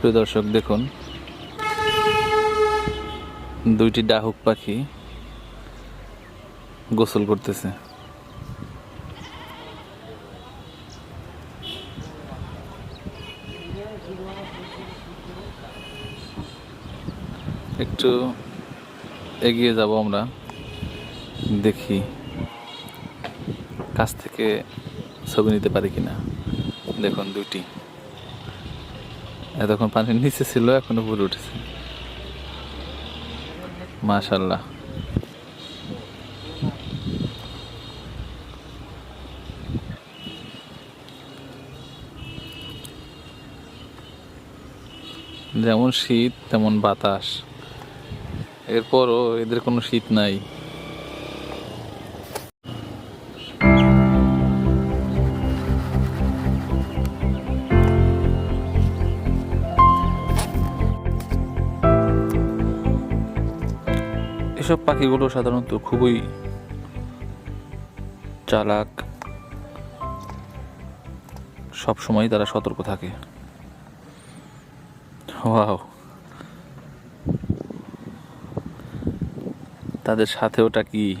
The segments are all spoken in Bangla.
প্রিয় দর্শক, দেখুন। দুইটি ডাহুক পাখি গোসল করতেছে। একটু এগিয়ে যাব আমরা, দেখি কাছ থেকে ছবি নিতে পারি কিনা। দেখুন, দুইটি। এতক্ষণ পানির নিচে ছিল, এখন উপরে উঠেছে। মাশাল্লাহ যেমন শীত, তেমন বাতাস। এরপরও এদের কোনো শীত নাই। এসব পাখিগুলো সাধারণত খুবই চালাক। সব সময় তারা সতর্ক থাকে। ওয়াও। তাদের সাথে ওটা কি?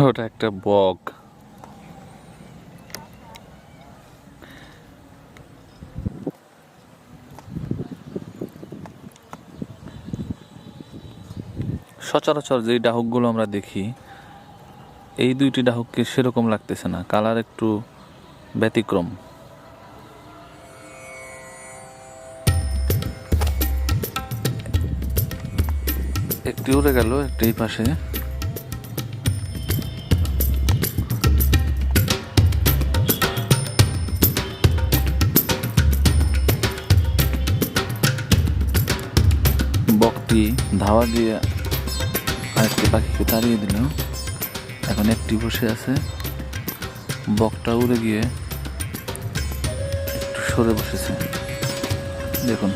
ওটা একটা বক। সচরাচর যেই ডাহুকগুলো আমরা দেখি, এই দুইটি ডাহুককে সেরকম লাগতেছে না। কালার একটু ব্যতিক্রম। একটি উড়ে গেল একটি এই পাশে। বকটি ধাওয়া দিয়ে আরেকটি পাখিকে তাড়িয়ে দিল। এখন একটি বসে আছে। বকটা উড়ে গিয়ে একটু সরে বসেছে। দেখুন।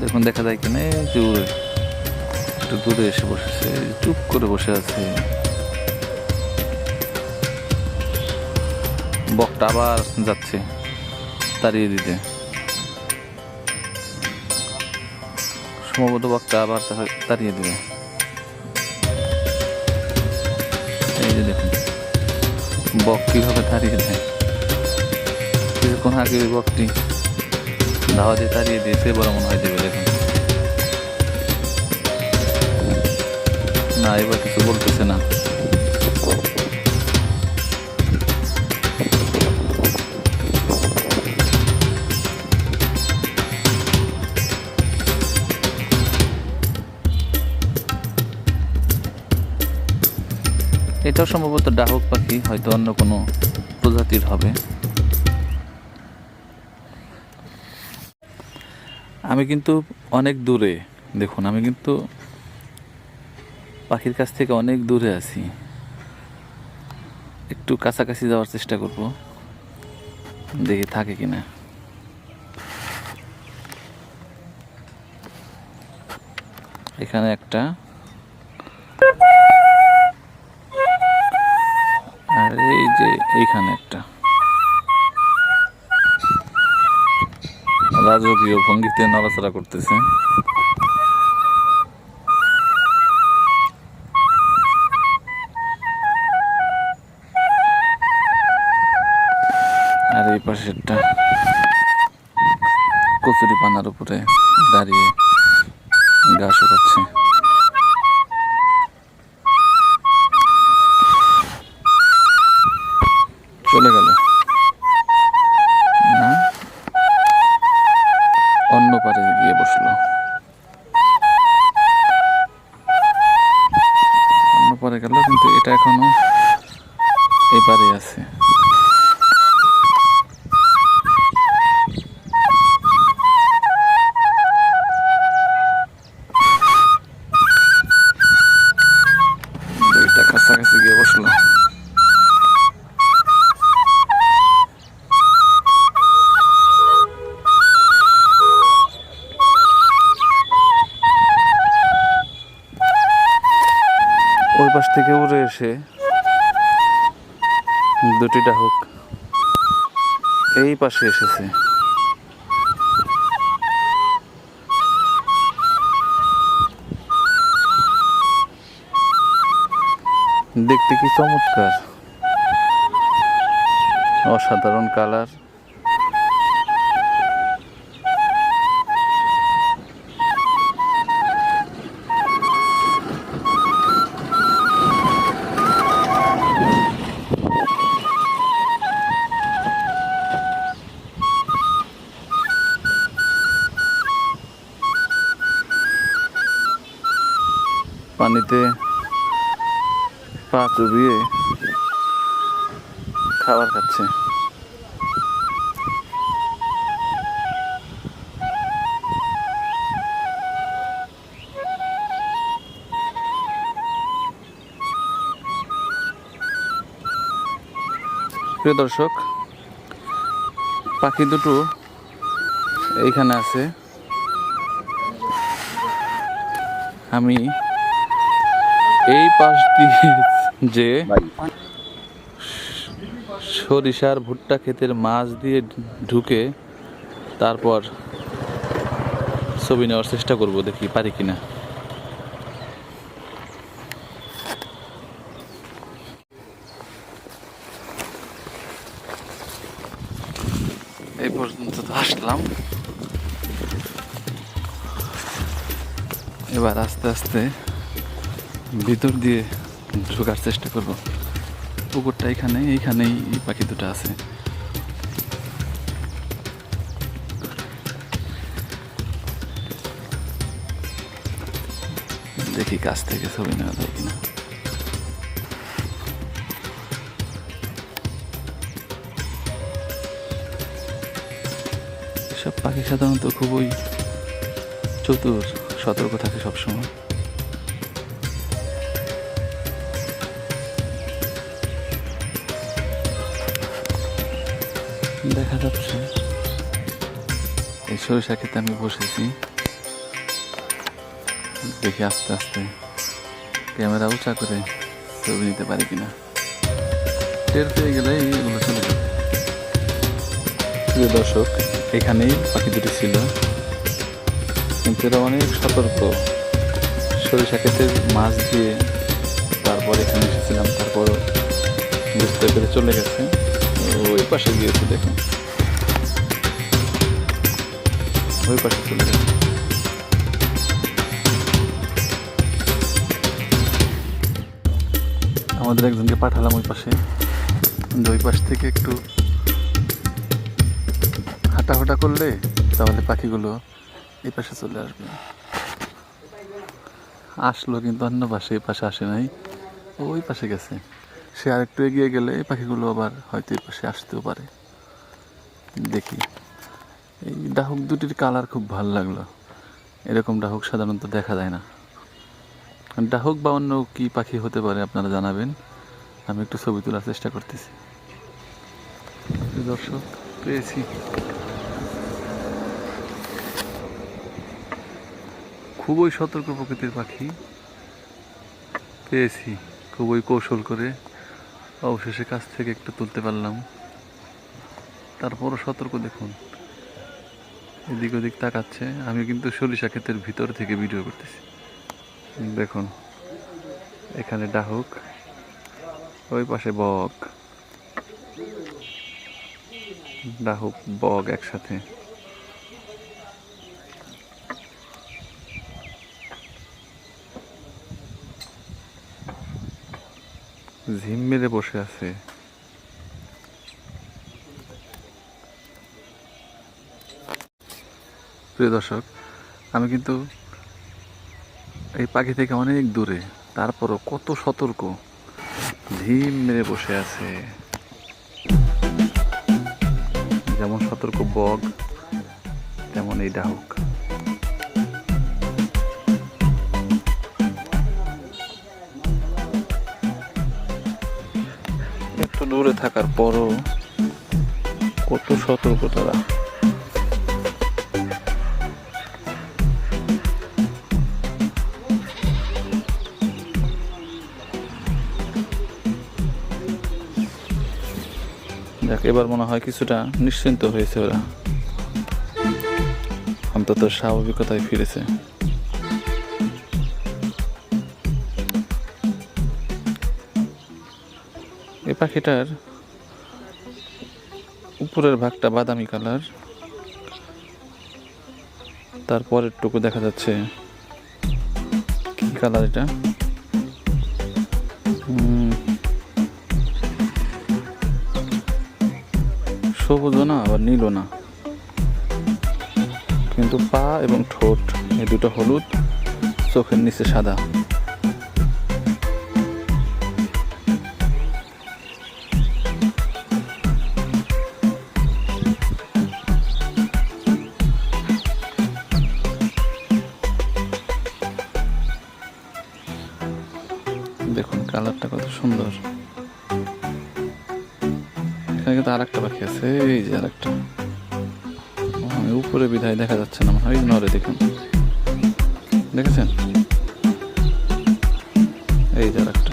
দেখুন, দেখা যায় কিনা, এই উড়ে। একটু দূরে এসে বসেছে চুপ করে বসে আছে। বকটা আবার যাচ্ছে, তাড়িয়ে দিতে। সম্ভবত বকটা আবার তাড়িয়ে দেবে। এই যে দেখুন, বক কীভাবে তাড়িয়ে দেয়। কিছুক্ষণ আগে ওই বকটি ধাওয়া দিয়ে তাড়িয়ে দিয়েছে বড় মনে হয় দেবে, দেখুন। না, এবার কিছু বলতেছে না। এটাও সম্ভবত ডাহক পাখি, হয়তো অন্য কোনো প্রজাতির হবে। আমি কিন্তু অনেক দূরে, দেখুন, আমি কিন্তু পাখির কাছ থেকে অনেক দূরে আছি। একটু কাছাকাছি যাওয়ার চেষ্টা করব, দেখি থাকে কিনা। এখানে একটা যে এইখানে একটা। রাজকীয় ভঙ্গিতে নড়াচড়া করতেছে। আর এই পাশেরটা কচুরি পানার উপরে দাঁড়িয়ে গা শুকাচ্ছে। চলে গেল। না। অন্য পারে গিয়ে বসল। অন্য পারে গেল, কিন্তু এটা এখনও এপারে পারে আছে। পাশ থেকে উড়ে এসে দুটি ডাহুক এই পাশে এসেছে। দেখতে কি চমৎকার? অসাধারণ কালার। পানিতে পা চুবিয়ে খাবার খাচ্ছে। প্রিয় দর্শক পাখি দুটো এইখানে আছে। আমি এই পাশ দিয়ে যে সরিষার ভুট্টা ক্ষেতের মাছ দিয়ে ঢুকে তারপর ছবি নেওয়ার চেষ্টা করব দেখি পারি কিনা। এই পর্যন্ত তো আসলাম। এবার আস্তে আস্তে ভিতর দিয়ে ঢোকার চেষ্টা করব। পুকুরটা এখানে এইখানেই এই পাখি দুটো আছে। দেখি কাছ থেকে ছবি নেওয়া যায় কিনা। সব পাখি সাধারণত খুবই চতুর, সতর্ক থাকে সবসময়। দেখা যাচ্ছে। এই সরিষা খেতে আমি বসেছি। দেখি আস্তে আস্তে ক্যামেরা উঁচা করে ছবি নিতে পারি কিনা। টের পেয়ে গেলে এগুলো চলে যাবে। প্রিয় দর্শক, এখানেই পাখি দুটি ছিল। কিন্তু এরা অনেক সতর্ক। সরিষা ক্ষেতের মাছ দিয়ে তারপর এখানে এসেছিলাম তারপর বুঝতে পেরে চলে গেছে। ওই পাশে গিয়েছে দেখুন ওই পাশে চলে গেছে আমাদের একজনকে পাঠালাম ওই পাশে। ওই পাশ থেকে একটু হাঁটাহাঁটা করলে তাহলে পাখিগুলো এই পাশে চলে আসবে। আসলো কিন্তু অন্য পাশে, এই পাশে আসে নাই। ওই পাশে গেছে। সে আর একটু এগিয়ে গেলে এই পাখিগুলো আবার হয়তো এই পাশে আসতেও পারে। দেখি। এই ডাহুক দুটির কালার খুব ভালো লাগল। এরকম ডাহুক সাধারণত দেখা যায় না। ডাহুক বা অন্য কী পাখি হতে পারে আপনারা জানাবেন। আমি একটু ছবি তোলার চেষ্টা করতেছি। দর্শক, পেয়েছি। খুবই সতর্ক প্রকৃতির পাখি। পেয়েছি। খুবই কৌশল করে অবশেষে কাছ থেকে একটু তুলতে পারলাম। তারপরও সতর্ক দেখুন। এদিক ওদিক তাকাচ্ছে। আমি কিন্তু সরিষা ক্ষেতের ভিতর থেকে ভিডিও করতেছি। দেখুন, এখানে ডাহুক ওই পাশে বক। ডাহুক বক একসাথে। ঝিম মেরে বসে আছে। প্রিয় দর্শক, আমি কিন্তু এই পাখি থেকে অনেক দূরে, তারপরও কত সতর্ক। ঝিম মেরে বসে আছে। যেমন সতর্ক বগ তেমন এই ডাহুক। দূরে থাকার পরও কত সতর্ক তারা যাক এবার মনে হয় কিছুটা নিশ্চিন্ত হয়েছে ওরা। অন্তত স্বাভাবিকতায় ফিরেছে। এই পাখিটার উপরের ভাগটা বাদামি কালার। তারপরের টুকু দেখা যাচ্ছে কি কালার এটা? সবুজও না, আবার নীলও না। কিন্তু পা এবং ঠোঁট, এই দুটো হলুদ, চোখের নিচে সাদা। কালারটা কত সুন্দর। এখানে কিন্তু আর একটা পাখি আছে, এই যে আর একটা উপরে বিধায় দেখা যাচ্ছে না, মনে হয় নরে দেখুন দেখেছেন? এই যে আর একটা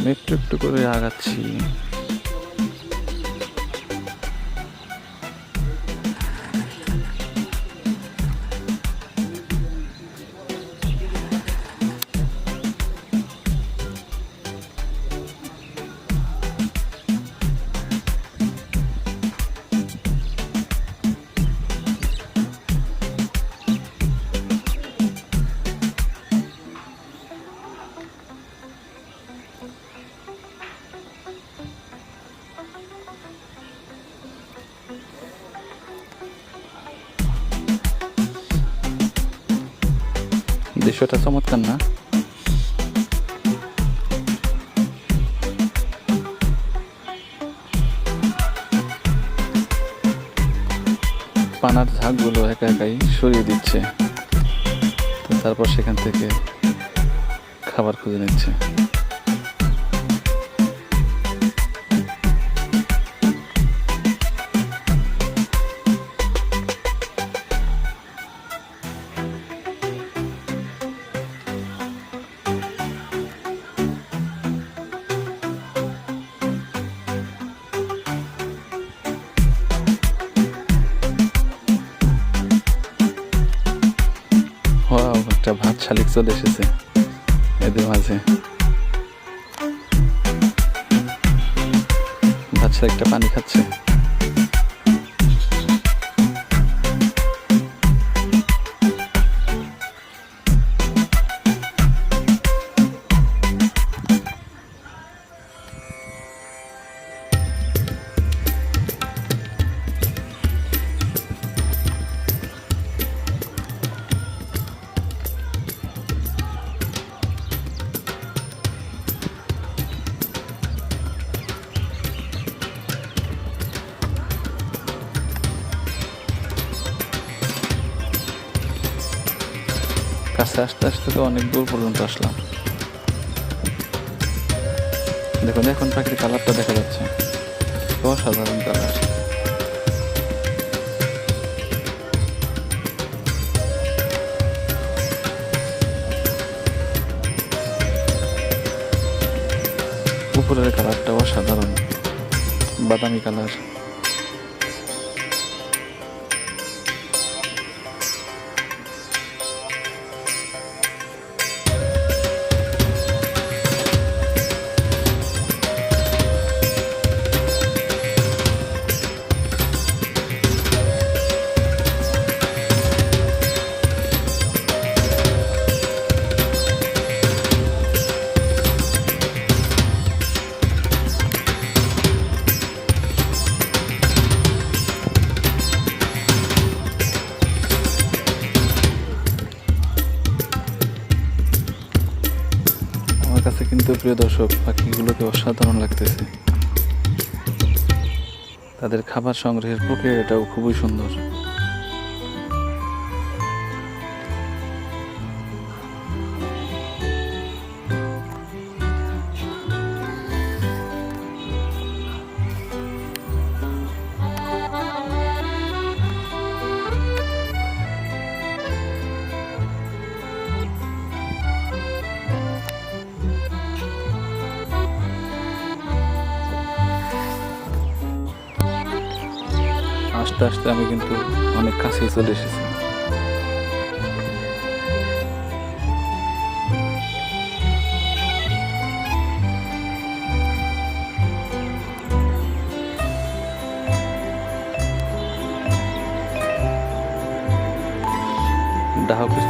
আমি একটু একটু করে আগাচ্ছি। দৃশ্যটা চমৎকার না? পানার ঝাঁকগুলো একা একাই সরিয়ে দিচ্ছে। তারপর সেখান থেকে খাবার খুঁজে নিচ্ছে। চলে এসেছে এদের মাঝে। বাচ্চা একটা পানি খাচ্ছে। কাছে আসতে আসতে তো অনেক দূর পর্যন্ত আসলাম। দেখুন, এখন পাখির কালারটা দেখা যাচ্ছে। অসাধারণ কালার। উপরের কালারটা অসাধারণ। বাদামি কালার। কাছে কিন্তু প্রিয় দর্শক পাখিগুলোকে অসাধারণ লাগতেছে। তাদের খাবার সংগ্রহের প্রক্রিয়াটাও খুবই সুন্দর। আস্তে আস্তে আমি কিন্তু অনেক কাছেই চলে এসেছি।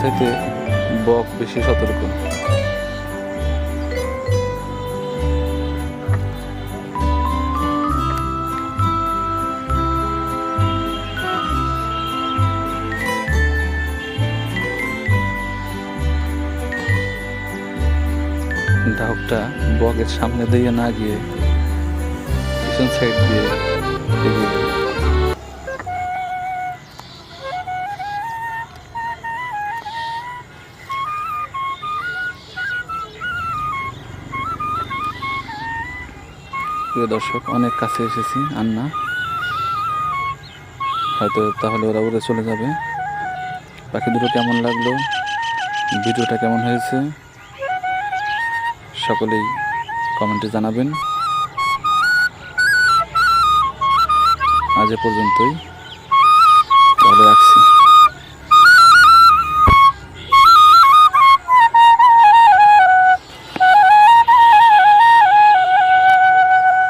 চাইতে বক বেশি সতর্ক। বকের সামনে দিয়ে না গিয়ে পিছন সাইড দিয়ে প্রিয় দর্শক, অনেক কাছে এসেছি আর না হয়তো তাহলে ওরা উড়ে চলে যাবে। পাখি দুটো কেমন লাগল? ভিডিওটা কেমন হয়েছে? সকলেই কমেন্টে জানাবেন। আজ এ পর্যন্তই। তাহলে রাখছি।